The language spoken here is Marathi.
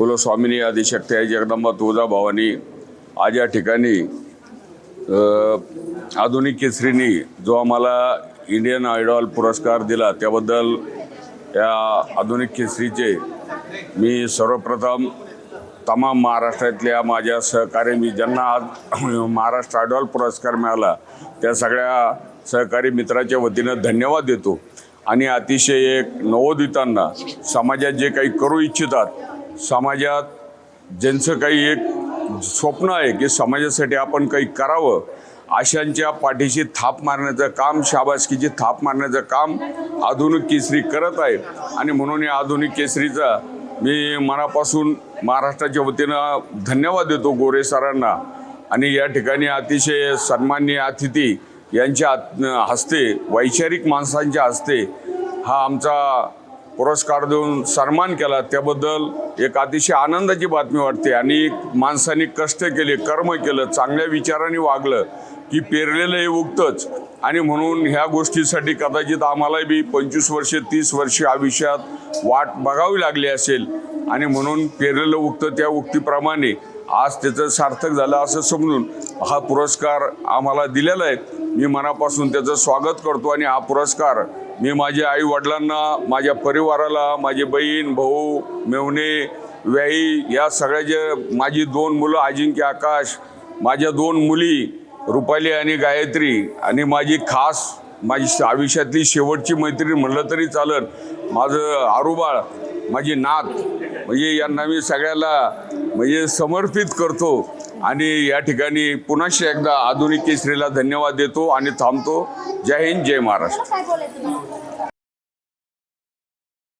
कुलस्वामिनी आदिशक्ती आहे. जगदंबा तुळजाभवानी आज या ठिकाणी आधुनिक केसरीनी जो आम्हाला इंडियन आयडॉल पुरस्कार दिला त्याबद्दल या आधुनिक केसरीचे मी सर्वप्रथम तमाम महाराष्ट्रातल्या माझ्या सहकारी मी ज्यांना आज महाराष्ट्र आयडॉल पुरस्कार मिळाला त्या सगळ्या सहकारी मित्राच्या वतीनं धन्यवाद देतो. आणि अतिशय एक नवोदितांना समाजात जे काही करू इच्छितात समाजात ज्यांचं काही एक स्वप्न आहे की समाजासाठी आपण काही करावं अशांच्या पाठीशी थाप मारण्याचं काम शाबासकीची थाप मारण्याचं काम आधुनिक केसरी करत आहे. आणि म्हणून या आधुनिक केसरीचा मी मनापासून महाराष्ट्राच्या वतीनं धन्यवाद देतो गोरे सरांना. आणि या ठिकाणी अतिशय सन्मान्य अतिथी यांच्या हस्ते वैचारिक माणसांच्या हस्ते हा आमचा पुरस्कार देऊन सन्मान केला त्याबद्दल एक अतिशय आनंदाची बातमी वाटते. आणि माणसाने कष्ट केले कर्म केलं चांगल्या विचाराने वागलं की पेरलेलं हे उगतंच. आणि म्हणून ह्या गोष्टीसाठी कदाचित आम्हाला बी पंचवीस वर्षे तीस वर्षे आयुष्यात वाट बघावी लागली असेल. आणि म्हणून पेरलेलं उगतं त्या उक्तीप्रमाणे. आज त्याचं सार्थक झालं असं समजून हा पुरस्कार आम्हाला दिलेला आहे. मी मनापासून त्याचं स्वागत करतो आणि हा पुरस्कार मी माझ्या आई वडिलांना माझ्या परिवाराला माझी बहीण भाऊ मेवणे व्याई या सगळ्याचे माझी दोन मुलं अजिंक्य आकाश माझ्या दोन मुली रुपाली आणि गायत्री आणि माझी खास माझी आयुष्यातली शेवटची मैत्रीण म्हणलं तरी चालत माझं आरुबाळ माझी नात म्हणजे यांना मी सगळ्याला म्हणजे समर्पित करतो. आणि या ठिकाणी पुन्हा एकदा आधुनिक केसरीला धन्यवाद देतो आणि थांबतो. जय हिंद जय महाराष्ट्र.